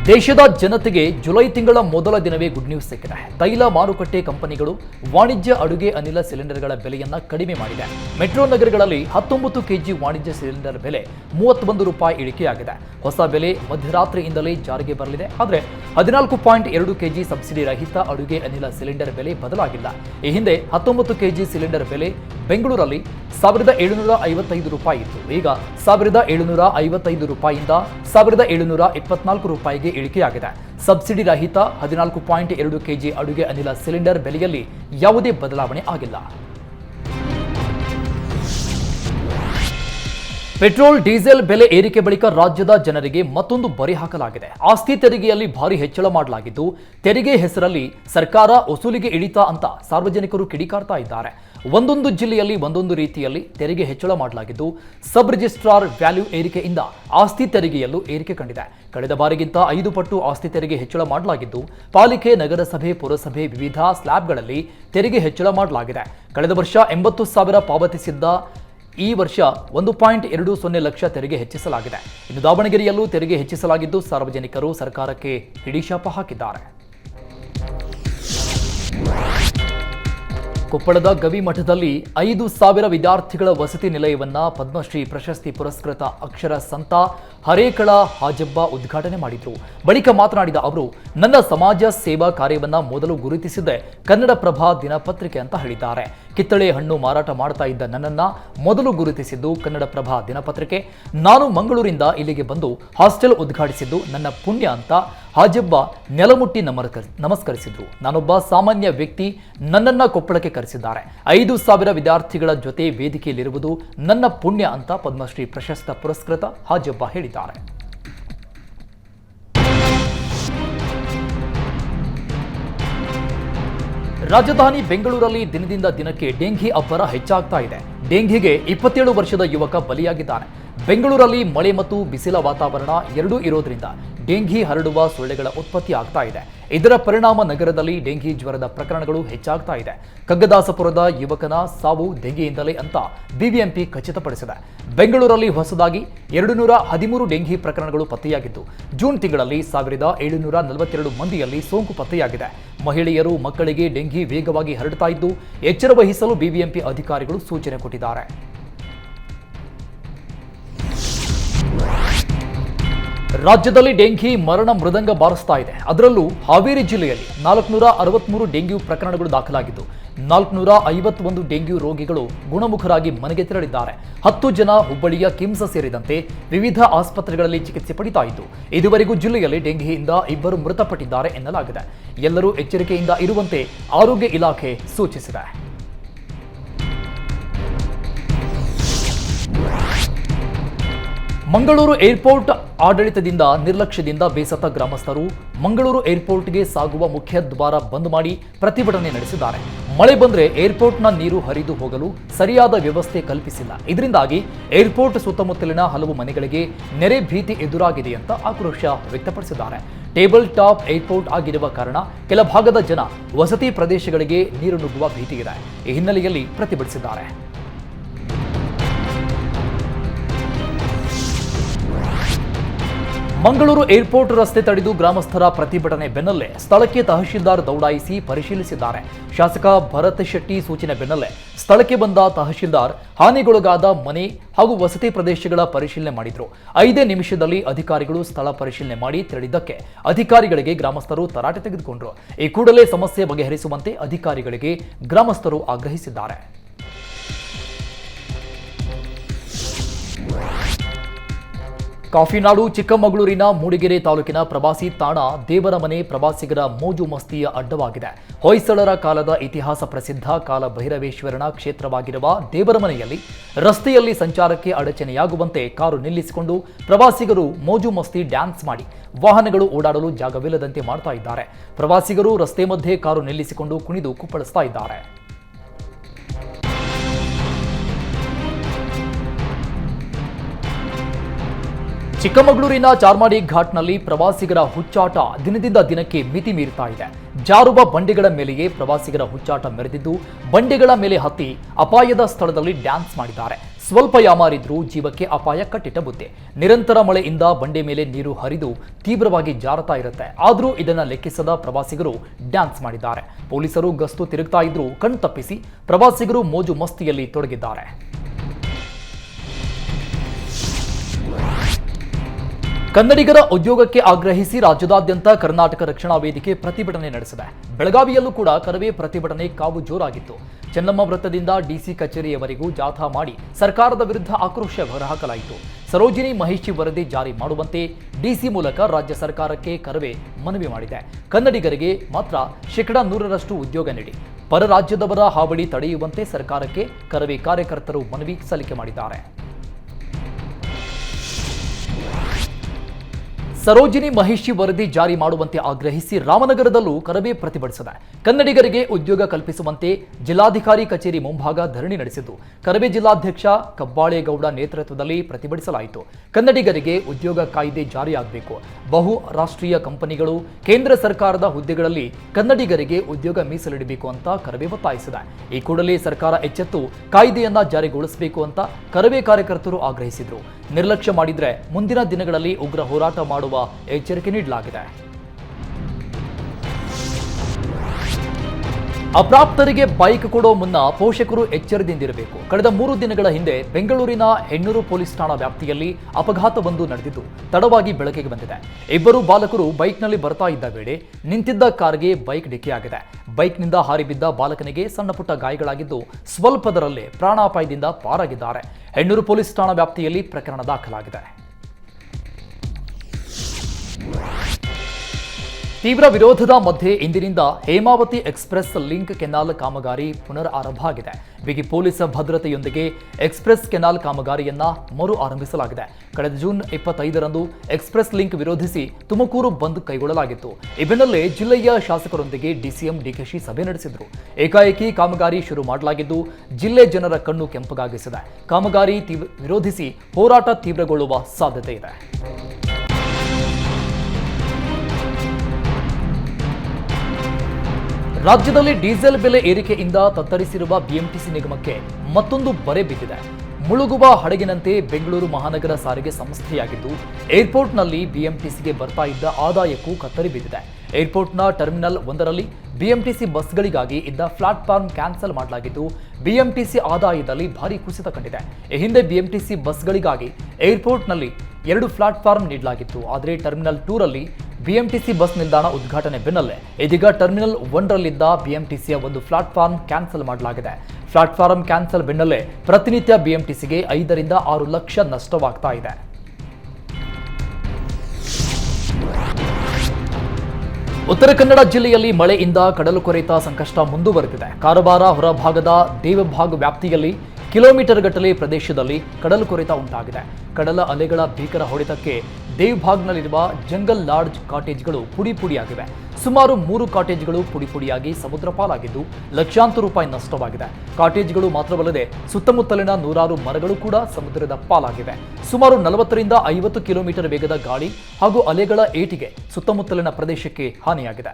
[SPEAKER 1] ದೇಶದ ಜನತೆಗೆ ಜುಲೈ ತಿಂಗಳ ಮೊದಲ ದಿನವೇ ಗುಡ್ ನ್ಯೂಸ್ ಸಿಕ್ಕಿದೆ. ತೈಲ ಮಾರುಕಟ್ಟೆ ಕಂಪನಿಗಳು ವಾಣಿಜ್ಯ ಅಡುಗೆ ಅನಿಲ ಸಿಲಿಂಡರ್ಗಳ ಬೆಲೆಯನ್ನ ಕಡಿಮೆ ಮಾಡಿದೆ ಮೆಟ್ರೋ ನಗರಗಳಲ್ಲಿ ಹತ್ತೊಂಬತ್ತು ಕೆಜಿ ವಾಣಿಜ್ಯ ಸಿಲಿಂಡರ್ ಬೆಲೆ ಮೂವತ್ತೊಂದು ರೂಪಾಯಿ ಇಳಿಕೆಯಾಗಿದೆ. ಹೊಸ ಬೆಲೆ ಮಧ್ಯರಾತ್ರಿಯಿಂದಲೇ ಜಾರಿಗೆ ಬರಲಿದೆ. ಆದರೆ ಹದಿನಾಲ್ಕು ಪಾಯಿಂಟ್ ಎರಡು ಕೆಜಿ ಸಬ್ಸಿಡಿ ರಹಿತ ಅಡುಗೆ ಅನಿಲ ಸಿಲಿಂಡರ್ ಬೆಲೆ ಬದಲಾಗಿಲ್ಲ. ಈ ಹಿಂದೆ ಹತ್ತೊಂಬತ್ತು ಕೆಜಿ ಸಿಲಿಂಡರ್ ಬೆಲೆ ಬೆಂಗಳೂರಲ್ಲಿ ಸಾವಿರದ ಏಳುನೂರ ಐವತ್ತೈದು ರೂಪಾಯಿ ಇತ್ತು. ಈಗ ಸಾವಿರದ ಏಳುನೂರ ಐವತ್ತೈದು ರೂಪಾಯಿಯಿಂದ ಸಾವಿರದ ಏಳುನೂರ ಇಪ್ಪತ್ನಾಲ್ಕು ರೂಪಾಯಿಗೆ ಇಳಿಕೆಯಾಗಿದೆ. ಸಬ್ಸಿಡಿ ರಹಿತ ಹದಿನಾಲ್ಕು ಪಾಯಿಂಟ್ ಎರಡು ಕೆಜಿ ಅಡುಗೆ ಅನಿಲ ಸಿಲಿಂಡರ್ ಬೆಲೆಯಲ್ಲಿ ಯಾವುದೇ ಬದಲಾವಣೆ ಆಗಿಲ್ಲ. ಪೆಟ್ರೋಲ್, ಡೀಸೆಲ್ ಬೆಲೆ ಏರಿಕೆ ಬಳಿಕ ರಾಜ್ಯದ ಜನರಿಗೆ ಮತ್ತೊಂದು ಬರೆ ಹಾಕಲಾಗಿದೆ. ಆಸ್ತಿ ತೆರಿಗೆಯಲ್ಲಿ ಭಾರಿ ಹೆಚ್ಚಳ ಮಾಡಲಾಗಿದ್ದು, ತೆರಿಗೆ ಹೆಸರಲ್ಲಿ ಸರ್ಕಾರ ವಸೂಲಿಗೆ ಇಳಿತಾ ಅಂತ ಸಾರ್ವಜನಿಕರು ಕಿಡಿಕಾರ್ತಾ ಇದ್ದಾರೆ. ಒಂದೊಂದು ಜಿಲ್ಲೆಯಲ್ಲಿ ಒಂದೊಂದು ರೀತಿಯಲ್ಲಿ ತೆರಿಗೆ ಹೆಚ್ಚಳ ಮಾಡಲಾಗಿದ್ದು, ಸಬ್ ರಿಜಿಸ್ಟ್ರಾರ್ ವ್ಯಾಲ್ಯೂ ಏರಿಕೆಯಿಂದ ಆಸ್ತಿ ತೆರಿಗೆಯಲ್ಲೂ ಏರಿಕೆ ಕಂಡಿದೆ. ಕಳೆದ ಬಾರಿಗಿಂತ ಐದು ಪಟ್ಟು ಆಸ್ತಿ ತೆರಿಗೆ ಹೆಚ್ಚಳ ಮಾಡಲಾಗಿದ್ದು, ಪಾಲಿಕೆ ನಗರಸಭೆ, ಪುರಸಭೆ ವಿವಿಧ ಸ್ಲ್ಯಾಬ್ಗಳಲ್ಲಿ ತೆರಿಗೆ ಹೆಚ್ಚಳ ಮಾಡಲಾಗಿದೆ. ಕಳೆದ ವರ್ಷ ಎಂಬತ್ತು ಸಾವಿರ ಪಾವತಿಸಿದ್ದ ಈ ವರ್ಷ ಒಂದು ಪಾಯಿಂಟ್ ಎರಡು ಸೊನ್ನೆ ಲಕ್ಷ ತೆರಿಗೆ ಹೆಚ್ಚಿಸಲಾಗಿದೆ. ಇನ್ನು ದಾವಣಗೆರೆಯಲ್ಲೂ ತೆರಿಗೆ ಹೆಚ್ಚಿಸಲಾಗಿದ್ದು, ಸಾರ್ವಜನಿಕರು ಸರ್ಕಾರಕ್ಕೆ ಹಿಡಿಶಾಪ ಹಾಕಿದ್ದಾರೆ. ಕೊಪ್ಪಳದ ಗವಿ ಮಠದಲ್ಲಿ ಐದು ಸಾವಿರ ವಿದ್ಯಾರ್ಥಿಗಳ ವಸತಿ ನಿಲಯವನ್ನು ಪದ್ಮಶ್ರೀ ಪ್ರಶಸ್ತಿ ಪುರಸ್ಕೃತ ಅಕ್ಷರ ಸಂತ ಹರೇಕಳ ಹಾಜಬ್ಬ ಉದ್ಘಾಟನೆ ಮಾಡಿದ್ರು. ಬಳಿಕ ಮಾತನಾಡಿದ ಅವರು, ನನ್ನ ಸಮಾಜ ಸೇವಾ ಕಾರ್ಯವನ್ನ ಮೊದಲು ಗುರುತಿಸಿದೆ ಕನ್ನಡಪ್ರಭ ದಿನಪತ್ರಿಕೆ ಅಂತ ಹೇಳಿದ್ದಾರೆ. ಕಿತ್ತಳೆ ಹಣ್ಣು ಮಾರಾಟ ಮಾಡ್ತಾ ಇದ್ದ ನನ್ನನ್ನ ಮೊದಲು ಗುರುತಿಸಿದ್ದು ಕನ್ನಡಪ್ರಭ ದಿನಪತ್ರಿಕೆ. ನಾನು ಮಂಗಳೂರಿಂದ ಇಲ್ಲಿಗೆ ಬಂದು ಹಾಸ್ಟೆಲ್ ಉದ್ಘಾಟಿಸಿದ್ದು ನನ್ನ ಪುಣ್ಯ ಅಂತ ಹಾಜಬ್ಬ ನೆಲಮುಟ್ಟಿ ನಮಸ್ಕರಿ ನಮಸ್ಕರಿಸಿದ್ರು. ನಾನೊಬ್ಬ ಸಾಮಾನ್ಯ ವ್ಯಕ್ತಿ ನನ್ನನ್ನ ಕೊಪ್ಪಳಕ್ಕೆ ಕರೆಸಿದ್ದಾರೆ. ಐದು ಸಾವಿರ ವಿದ್ಯಾರ್ಥಿಗಳ ಜೊತೆ ವೇದಿಕೆಯಲ್ಲಿರುವುದು ನನ್ನ ಪುಣ್ಯ ಅಂತ ಪದ್ಮಶ್ರೀ ಪ್ರಶಸ್ತ ಪುರಸ್ಕೃತ ಹಾಜಬ್ಬ ಹೇಳಿದ್ದಾರೆ ರಾಜಧಾನಿ ಬೆಂಗಳೂರಲ್ಲಿ ದಿನದಿಂದ ದಿನಕ್ಕೆ ಡೆಂಘಿ ಅಬ್ಬರ ಹೆಚ್ಚಾಗ್ತಾ ಇದೆ. ಡೆಂಘಿಗೆ ಇಪ್ಪತ್ತೇಳು ವರ್ಷದ ಯುವಕ ಬಲಿಯಾಗಿದ್ದಾನೆ. ಬೆಂಗಳೂರಲ್ಲಿ ಮಳೆ ಮತ್ತು ಬಿಸಿಲ ವಾತಾವರಣ ಎರಡೂ ಇರೋದ್ರಿಂದ ಡೆಂಘಿ ಹರಡುವ ಸೊಳ್ಳೆಗಳ ಉತ್ಪತ್ತಿ ಆಗ್ತಾ ಇದೆ. ಇದರ ಪರಿಣಾಮ ನಗರದಲ್ಲಿ ಡೆಂಘಿ ಜ್ವರದ ಪ್ರಕರಣಗಳು ಹೆಚ್ಚಾಗ್ತಾ ಇದೆ. ಕಗ್ಗದಾಸಪುರದ ಯುವಕನ ಸಾವು ಡೆಂಗಿಯಿಂದಲೇ ಅಂತ ಬಿಬಿಎಂಪಿ ಖಚಿತಪಡಿಸಿದೆ. ಬೆಂಗಳೂರಲ್ಲಿ ಹೊಸದಾಗಿ ಎರಡು ನೂರ ಹದಿಮೂರು ಡೆಂಘಿ ಪ್ರಕರಣಗಳು ಪತ್ತೆಯಾಗಿದ್ದು, ಜೂನ್ ತಿಂಗಳಲ್ಲಿ ಸಾವಿರದ ಏಳುನೂರ ನಲವತ್ತೆರಡು ಮಂದಿಯಲ್ಲಿ ಸೋಂಕು ಪತ್ತೆಯಾಗಿದೆ. ಮಹಿಳೆಯರು ಮಕ್ಕಳಿಗೆ ಡೆಂಘಿ ವೇಗವಾಗಿ ಹರಡ್ತಾ ಇದ್ದು, ಎಚ್ಚರ ವಹಿಸಲು ಬಿಬಿಎಂಪಿ ಅಧಿಕಾರಿಗಳು ಸೂಚನೆ ಕೊಟ್ಟಿದ್ದಾರೆ. ರಾಜ್ಯದಲ್ಲಿ ಡೆಂಘಿ, ಮರಣ, ಮೃದಂಗ ಬಾರಿಸ್ತಾ ಇದೆ. ಅದರಲ್ಲೂ ಹಾವೇರಿ ಜಿಲ್ಲೆಯಲ್ಲಿ ನಾಲ್ಕುನೂರ ಅರವತ್ಮೂರು ಡೆಂಗ್ಯೂ ಪ್ರಕರಣಗಳು ದಾಖಲಾಗಿದ್ದು, ನಾಲ್ಕುನೂರ ಐವತ್ತೊಂದು ಡೆಂಗ್ಯೂ ರೋಗಿಗಳು ಗುಣಮುಖರಾಗಿ ಮನೆಗೆ ತೆರಳಿದ್ದಾರೆ. ಹತ್ತು ಜನ ಹುಬ್ಬಳ್ಳಿಯ ಕಿಮ್ಸ್ ಸೇರಿದಂತೆ ವಿವಿಧ ಆಸ್ಪತ್ರೆಗಳಲ್ಲಿ ಚಿಕಿತ್ಸೆ ಪಡಿತಾ ಇತ್ತು ಇದುವರೆಗೂ ಜಿಲ್ಲೆಯಲ್ಲಿ ಡೆಂಘಿಯಿಂದ ಇಬ್ಬರು ಮೃತಪಟ್ಟಿದ್ದಾರೆ ಎನ್ನಲಾಗಿದೆ. ಎಲ್ಲರೂ ಎಚ್ಚರಿಕೆಯಿಂದ ಇರುವಂತೆ ಆರೋಗ್ಯ ಇಲಾಖೆ ಸೂಚಿಸಿದೆ. ಮಂಗಳೂರು ಏರ್ಪೋರ್ಟ್ ಆಡಳಿತದಿಂದ ನಿರ್ಲಕ್ಷ್ಯದಿಂದ ಬೇಸತ್ತ ಗ್ರಾಮಸ್ಥರು ಮಂಗಳೂರು ಏರ್ಪೋರ್ಟ್ಗೆ ಸಾಗುವ ಮುಖ್ಯ ದ್ವಾರ ಬಂದ್ ಮಾಡಿ ಪ್ರತಿಭಟನೆ ನಡೆಸಿದ್ದಾರೆ. ಮಳೆ ಬಂದ್ರೆ ಏರ್ಪೋರ್ಟ್ನ ನೀರು ಹರಿದು ಹೋಗಲು ಸರಿಯಾದ ವ್ಯವಸ್ಥೆ ಕಲ್ಪಿಸಿಲ್ಲ. ಇದರಿಂದಾಗಿ ಏರ್ಪೋರ್ಟ್ ಸುತ್ತಮುತ್ತಲಿನ ಹಲವು ಮನೆಗಳಿಗೆ ನೆರೆ ಭೀತಿ ಎದುರಾಗಿದೆ ಅಂತ ಆಕ್ರೋಶ ವ್ಯಕ್ತಪಡಿಸಿದ್ದಾರೆ. ಟೇಬಲ್ ಟಾಪ್ ಏರ್ಪೋರ್ಟ್ ಆಗಿರುವ ಕಾರಣ ಕೆಲ ಭಾಗದ ಜನ ವಸತಿ ಪ್ರದೇಶಗಳಿಗೆ ನೀರು ನುಗ್ಗುವ ಭೀತಿ ಇದೆ. ಈ ಹಿನ್ನೆಲೆಯಲ್ಲಿ ಪ್ರತಿಭಟಿಸಿದ್ದಾರೆ. ಮಂಗಳೂರು ಏರ್ಪೋರ್ಟ್ ರಸ್ತೆ ತಡೆದು ಗ್ರಾಮಸ್ಥರ ಪ್ರತಿಭಟನೆ ಬೆನ್ನಲ್ಲೇ ಸ್ಥಳಕ್ಕೆ ತಹಶೀಲ್ದಾರ್ ದೌಡಾಯಿಸಿ ಪರಿಶೀಲಿಸಿದ್ದಾರೆ. ಶಾಸಕ ಭರತ್ ಶೆಟ್ಟಿ ಸೂಚನೆ ಬೆನ್ನಲ್ಲೇ ಸ್ಥಳಕ್ಕೆ ಬಂದ ತಹಶೀಲ್ದಾರ್ ಹಾನಿಗೊಳಗಾದ ಮನೆ ಹಾಗೂ ವಸತಿ ಪ್ರದೇಶಗಳ ಪರಿಶೀಲನೆ ಮಾಡಿದ್ರು. ಐದೇ ನಿಮಿಷದಲ್ಲಿ ಅಧಿಕಾರಿಗಳು ಸ್ಥಳ ಪರಿಶೀಲನೆ ಮಾಡಿ ತೆರಳಿದ್ದಕ್ಕೆ ಅಧಿಕಾರಿಗಳಿಗೆ ಗ್ರಾಮಸ್ಥರು ತರಾಟೆ ತೆಗೆದುಕೊಂಡರು. ಈ ಕೂಡಲೇ ಸಮಸ್ಯೆ ಬಗೆಹರಿಸುವಂತೆ ಅಧಿಕಾರಿಗಳಿಗೆ ಗ್ರಾಮಸ್ಥರು ಆಗ್ರಹಿಸಿದ್ದಾರೆ. ಕಾಫಿನಾಡು ಚಿಕ್ಕಮಗಳೂರಿನ ಮೂಡಿಗೆರೆ ತಾಲೂಕಿನ ಪ್ರವಾಸಿ ತಾಣ ದೇವರ ಮನೆ ಪ್ರವಾಸಿಗರ ಮೋಜು ಮಸ್ತಿಯ ಅಡ್ಡವಾಗಿದೆ. ಹೊಯ್ಸಳರ ಕಾಲದ ಇತಿಹಾಸ ಪ್ರಸಿದ್ಧ ಕಾಲ ಭೈರವೇಶ್ವರನ ಕ್ಷೇತ್ರವಾಗಿರುವ ದೇವರ ಮನೆಯಲ್ಲಿ ರಸ್ತೆಯಲ್ಲಿ ಸಂಚಾರಕ್ಕೆ ಅಡಚಣೆಯಾಗುವಂತೆ ಕಾರು ನಿಲ್ಲಿಸಿಕೊಂಡು ಪ್ರವಾಸಿಗರು ಮೋಜು ಮಸ್ತಿ ಡ್ಯಾನ್ಸ್ ಮಾಡಿ ವಾಹನಗಳು ಓಡಾಡಲು ಜಾಗವಿಲ್ಲದಂತೆ ಮಾಡ್ತಾ ಇದ್ದಾರೆ. ಪ್ರವಾಸಿಗರು ರಸ್ತೆ ಮಧ್ಯೆ ಕಾರು ನಿಲ್ಲಿಸಿಕೊಂಡು ಕುಣಿದು ಕುಪ್ಪಳಿಸ್ತಾ ಇದ್ದಾರೆ. ಚಿಕ್ಕಮಗಳೂರಿನ ಚಾರ್ಮಾಡಿ ಘಾಟ್ನಲ್ಲಿ ಪ್ರವಾಸಿಗರ ಹುಚ್ಚಾಟ ದಿನದಿಂದ ದಿನಕ್ಕೆ ಮಿತಿ ಮೀರ್ತಾ ಇದೆ. ಜಾರುವ ಬಂಡೆಗಳ ಮೇಲೆಯೇ ಪ್ರವಾಸಿಗರ ಹುಚ್ಚಾಟ ಮೆರೆದಿದ್ದು, ಬಂಡೆಗಳ ಮೇಲೆ ಹತ್ತಿ ಅಪಾಯದ ಸ್ಥಳದಲ್ಲಿ ಡ್ಯಾನ್ಸ್ ಮಾಡಿದ್ದಾರೆ. ಸ್ವಲ್ಪ ಯಾಮಾರಿದ್ರೂ ಜೀವಕ್ಕೆ ಅಪಾಯ ಕಟ್ಟಿಟ್ಟ ಬುದ್ಧಿ. ನಿರಂತರ ಮಳೆಯಿಂದ ಬಂಡೆ ಮೇಲೆ ನೀರು ಹರಿದು ತೀವ್ರವಾಗಿ ಜಾರತಾ ಇರುತ್ತೆ. ಆದರೂ ಇದನ್ನು ಲೆಕ್ಕಿಸದ ಪ್ರವಾಸಿಗರು ಡ್ಯಾನ್ಸ್ ಮಾಡಿದ್ದಾರೆ. ಪೊಲೀಸರು ಗಸ್ತು ತಿರುಗ್ತಾ ಇದ್ರೂ ಕಣ್ತಪ್ಪಿಸಿ ಪ್ರವಾಸಿಗರು ಮೋಜು ಮಸ್ತಿಯಲ್ಲಿ ತೊಡಗಿದ್ದಾರೆ. ಕನ್ನಡಿಗರ ಉದ್ಯೋಗಕ್ಕೆ ಆಗ್ರಹಿಸಿ ರಾಜ್ಯದಾದ್ಯಂತ ಕರ್ನಾಟಕ ರಕ್ಷಣಾ ವೇದಿಕೆ ಪ್ರತಿಭಟನೆ ನಡೆಸಿದೆ. ಬೆಳಗಾವಿಯಲ್ಲೂ ಕೂಡ ಕರವೇ ಪ್ರತಿಭಟನೆ ಕಾವು ಜೋರಾಗಿತ್ತು. ಚೆನ್ನಮ್ಮ ವೃತ್ತದಿಂದ ಡಿಸಿ ಕಚೇರಿಯವರೆಗೂ ಜಾಥಾ ಮಾಡಿ ಸರ್ಕಾರದ ವಿರುದ್ಧ ಆಕ್ರೋಶ ಹೊರಹಾಕಲಾಯಿತು. ಸರೋಜಿನಿ ಮಹಿಷಿ ವರದಿ ಜಾರಿ ಮಾಡುವಂತೆ ಡಿಸಿ ಮೂಲಕ ರಾಜ್ಯ ಸರ್ಕಾರಕ್ಕೆ ಕರವೇ ಮನವಿ ಮಾಡಿದೆ. ಕನ್ನಡಿಗರಿಗೆ ಮಾತ್ರ ಶೇಕಡಾ ನೂರರಷ್ಟು ಉದ್ಯೋಗ ನೀಡಿ. ಪರ ರಾಜ್ಯದವರ ಹಾವಳಿ ತಡೆಯುವಂತೆ ಸರ್ಕಾರಕ್ಕೆ ಕರವೇ ಕಾರ್ಯಕರ್ತರು ಮನವಿ ಸಲ್ಲಿಕೆ ಮಾಡಿದ್ದಾರೆ. ಸರೋಜಿನಿ ಮಹಿಷಿ ವರದಿ ಜಾರಿ ಮಾಡುವಂತೆ ಆಗ್ರಹಿಸಿ ರಾಮನಗರದಲ್ಲೂ ಕರವೇ ಪ್ರತಿಭಟಿಸಿದೆ. ಕನ್ನಡಿಗರಿಗೆ ಉದ್ಯೋಗ ಕಲ್ಪಿಸುವಂತೆ ಜಿಲ್ಲಾಧಿಕಾರಿ ಕಚೇರಿ ಮುಂಭಾಗ ಧರಣಿ ನಡೆಸಿದ್ದು, ಕರವೇ ಜಿಲ್ಲಾಧ್ಯಕ್ಷ ಕಬ್ಬಾಳೇಗೌಡ ನೇತೃತ್ವದಲ್ಲಿ ಪ್ರತಿಭಟಿಸಲಾಯಿತು. ಕನ್ನಡಿಗರಿಗೆ ಉದ್ಯೋಗ ಕಾಯ್ದೆ ಜಾರಿಯಾಗಬೇಕು. ಬಹು ರಾಷ್ಟ್ರೀಯ ಕಂಪನಿಗಳು, ಕೇಂದ್ರ ಸರ್ಕಾರದ ಹುದ್ದೆಗಳಲ್ಲಿ ಕನ್ನಡಿಗರಿಗೆ ಉದ್ಯೋಗ ಮೀಸಲಿಡಬೇಕು ಅಂತ ಕರವೇ ಒತ್ತಾಯಿಸಿದೆ. ಈ ಕೂಡಲೇ ಸರ್ಕಾರ ಎಚ್ಚೆತ್ತು ಕಾಯ್ದೆಯನ್ನ ಜಾರಿಗೊಳಿಸಬೇಕು ಅಂತ ಕರವೇ ಕಾರ್ಯಕರ್ತರು ಆಗ್ರಹಿಸಿದರು. ನಿರ್ಲಕ್ಷ್ಯ ಮಾಡಿದ್ರೆ ಮುಂದಿನ ದಿನಗಳಲ್ಲಿ ಉಗ್ರ ಹೋರಾಟ ಮಾಡುವ ಎಚ್ಚರಿಕೆ ನೀಡಲಾಗಿದೆ. ಅಪ್ರಾಪ್ತರಿಗೆ ಬೈಕ್ ಕೊಡೋ ಮುನ್ನ ಪೋಷಕರು ಎಚ್ಚರದಿಂದಿರಬೇಕು. ಕಳೆದ ಮೂರು ದಿನಗಳ ಹಿಂದೆ ಬೆಂಗಳೂರಿನ ಹೆಣ್ಣೂರು ಪೊಲೀಸ್ ಠಾಣಾ ವ್ಯಾಪ್ತಿಯಲ್ಲಿ ಅಪಘಾತವೊಂದು ನಡೆದಿದ್ದು, ತಡವಾಗಿ ಬೆಳಕಿಗೆ ಬಂದಿದೆ. ಇಬ್ಬರು ಬಾಲಕರು ಬೈಕ್ನಲ್ಲಿ ಬರ್ತಾ ಇದ್ದ ವೇಳೆ ನಿಂತಿದ್ದ ಕಾರ್ಗೆ ಬೈಕ್ ಡಿಕ್ಕಿಯಾಗಿದೆ. ಬೈಕ್ನಿಂದ ಹಾರಿಬಿದ್ದ ಬಾಲಕನಿಗೆ ಸಣ್ಣಪುಟ್ಟ ಗಾಯಗಳಾಗಿದ್ದು, ಸ್ವಲ್ಪದರಲ್ಲೇ ಪ್ರಾಣಾಪಾಯದಿಂದ ಪಾರಾಗಿದ್ದಾರೆ. ಹೆಣ್ಣೂರು ಪೊಲೀಸ್ ಠಾಣಾ ವ್ಯಾಪ್ತಿಯಲ್ಲಿ ಪ್ರಕರಣ ದಾಖಲಾಗಿದೆ. ತೀವ್ರ ವಿರೋಧದ ಮಧ್ಯೆ ಇಂದಿನಿಂದ ಹೇಮಾವತಿ ಎಕ್ಸ್ಪ್ರೆಸ್ ಲಿಂಕ್ ಕೆನಾಲ್ ಕಾಮಗಾರಿ ಪುನರ್ ಆರಂಭ ಆಗಿದೆ. ಬಿಗಿ ಪೊಲೀಸ್ ಭದ್ರತೆಯೊಂದಿಗೆ ಎಕ್ಸ್ಪ್ರೆಸ್ ಕೆನಾಲ್ ಕಾಮಗಾರಿಯನ್ನ ಮರು ಆರಂಭಿಸಲಾಗಿದೆ. ಕಳೆದ ಜೂನ್ ಇಪ್ಪತ್ತೈದರಂದು ಎಕ್ಸ್ಪ್ರೆಸ್ ಲಿಂಕ್ ವಿರೋಧಿಸಿ ತುಮಕೂರು ಬಂದ್ ಕೈಗೊಳ್ಳಲಾಗಿತ್ತು. ಈ ಬೆನ್ನಲ್ಲೇ ಜಿಲ್ಲೆಯ ಶಾಸಕರೊಂದಿಗೆ ಡಿಸಿಎಂ ಡಿಕೆಶಿ ಸಭೆ ನಡೆಸಿದರು. ಏಕಾಏಕಿ ಕಾಮಗಾರಿ ಶುರು ಮಾಡಲಾಗಿದ್ದು, ಜಿಲ್ಲೆ ಜನರ ಕಣ್ಣು ಕೆಂಪಗಾಗಿಸಿದೆ. ಕಾಮಗಾರಿ ವಿರೋಧಿಸಿ ಹೋರಾಟ ತೀವ್ರಗೊಳ್ಳುವ ಸಾಧ್ಯತೆ ಇದೆ. ರಾಜ್ಯದಲ್ಲಿ ಡೀಸೆಲ್ ಬೆಲೆ ಏರಿಕೆಯಿಂದ ತತ್ತರಿಸಿರುವ ಬಿಎಂಟಿಸಿ ನಿಗಮಕ್ಕೆ ಮತ್ತೊಂದು ಬರೆ ಬಿದ್ದಿದೆ. ಮುಳುಗುವ ಹಡಗಿನಂತೆ ಬೆಂಗಳೂರು ಮಹಾನಗರ ಸಾರಿಗೆ ಸಂಸ್ಥೆಯಾಗಿದ್ದು, ಏರ್ಪೋರ್ಟ್ನಲ್ಲಿ ಬಿಎಂಟಿಸಿಗೆ ಬರ್ತಾ ಇದ್ದ ಆದಾಯಕ್ಕೂ ಕತ್ತರಿ ಬಿದ್ದಿದೆ. ಏರ್ಪೋರ್ಟ್ನ ಟರ್ಮಿನಲ್ ಒಂದರಲ್ಲಿ ಬಿಎಂಟಿಸಿ ಬಸ್ಗಳಿಗಾಗಿ ಇದ್ದ ಪ್ಲಾಟ್ಫಾರ್ಮ್ ಕ್ಯಾನ್ಸಲ್ ಮಾಡಲಾಗಿದ್ದು, ಬಿಎಂಟಿಸಿ ಆದಾಯದಲ್ಲಿ ಭಾರಿ ಕುಸಿತ ಕಂಡಿದೆ. ಈ ಹಿಂದೆ ಬಿಎಂಟಿಸಿ ಬಸ್ಗಳಿಗಾಗಿ ಏರ್ಪೋರ್ಟ್ನಲ್ಲಿ ಎರಡು ಪ್ಲಾಟ್ಫಾರ್ಮ್ ನೀಡಲಾಗಿತ್ತು. ಆದರೆ ಟರ್ಮಿನಲ್ ಟೂರಲ್ಲಿ ಬಿಎಂಟಿಸಿ ಬಸ್ ನಿಲ್ದಾಣ ಉದ್ಘಾಟನೆ ಬೆನ್ನಲ್ಲೇ ಇದೀಗ ಟರ್ಮಿನಲ್ ಒಂದರಲ್ಲಿದ್ದ ಬಿಎಂಟಿಸಿಯ ಒಂದು ಪ್ಲಾಟ್ಫಾರ್ಮ್ ಕ್ಯಾನ್ಸಲ್ ಮಾಡಲಾಗಿದೆ. ಪ್ಲಾಟ್ಫಾರ್ಮ್ ಕ್ಯಾನ್ಸಲ್ ಬೆನ್ನಲ್ಲೇ ಪ್ರತಿನಿತ್ಯ ಬಿಎಂಟಿಸಿಗೆ ಐದರಿಂದ ಆರು ಲಕ್ಷ ನಷ್ಟವಾಗ್ತಾ ಇದೆ. ಉತ್ತರ ಕನ್ನಡ ಜಿಲ್ಲೆಯಲ್ಲಿ ಮಳೆಯಿಂದ ಕಡಲು ಕೊರೆತ ಸಂಕಷ್ಟ ಮುಂದುವರೆದಿದೆ. ಕಾರವಾರ ಹೊರಭಾಗದ ದೇವಭಾಗ ವ್ಯಾಪ್ತಿಯಲ್ಲಿ ಕಿಲೋಮೀಟರ್ ಗಟ್ಟಲೆ ಪ್ರದೇಶದಲ್ಲಿ ಕಡಲು ಕೊರೆತ ಉಂಟಾಗಿದೆ. ಕಡಲ ಅಲೆಗಳ ಭೀಕರ ಹೊಡೆತಕ್ಕೆ ದೇವ್ಭಾಗ್ನಲ್ಲಿರುವ ಜಂಗಲ್ ಲಾಡ್ಜ್ ಕಾಟೇಜ್ಗಳು ಪುಡಿ ಪುಡಿಯಾಗಿವೆ ಸುಮಾರು ಮೂರು ಕಾಟೇಜ್ಗಳು ಪುಡಿ ಪುಡಿಯಾಗಿ ಸಮುದ್ರ ಪಾಲಾಗಿದ್ದು ಲಕ್ಷಾಂತರ ರೂಪಾಯಿ ನಷ್ಟವಾಗಿದೆ. ಕಾಟೇಜ್ಗಳು ಮಾತ್ರವಲ್ಲದೆ ಸುತ್ತಮುತ್ತಲಿನ ನೂರಾರು ಮರಗಳು ಕೂಡ ಸಮುದ್ರದ ಪಾಲಾಗಿವೆ. ಸುಮಾರು ನಲವತ್ತರಿಂದ ಐವತ್ತು ಕಿಲೋಮೀಟರ್ ವೇಗದ ಗಾಳಿ ಹಾಗೂ ಅಲೆಗಳ ಏಟಿಗೆ ಸುತ್ತಮುತ್ತಲಿನ ಪ್ರದೇಶಕ್ಕೆ ಹಾನಿಯಾಗಿದೆ.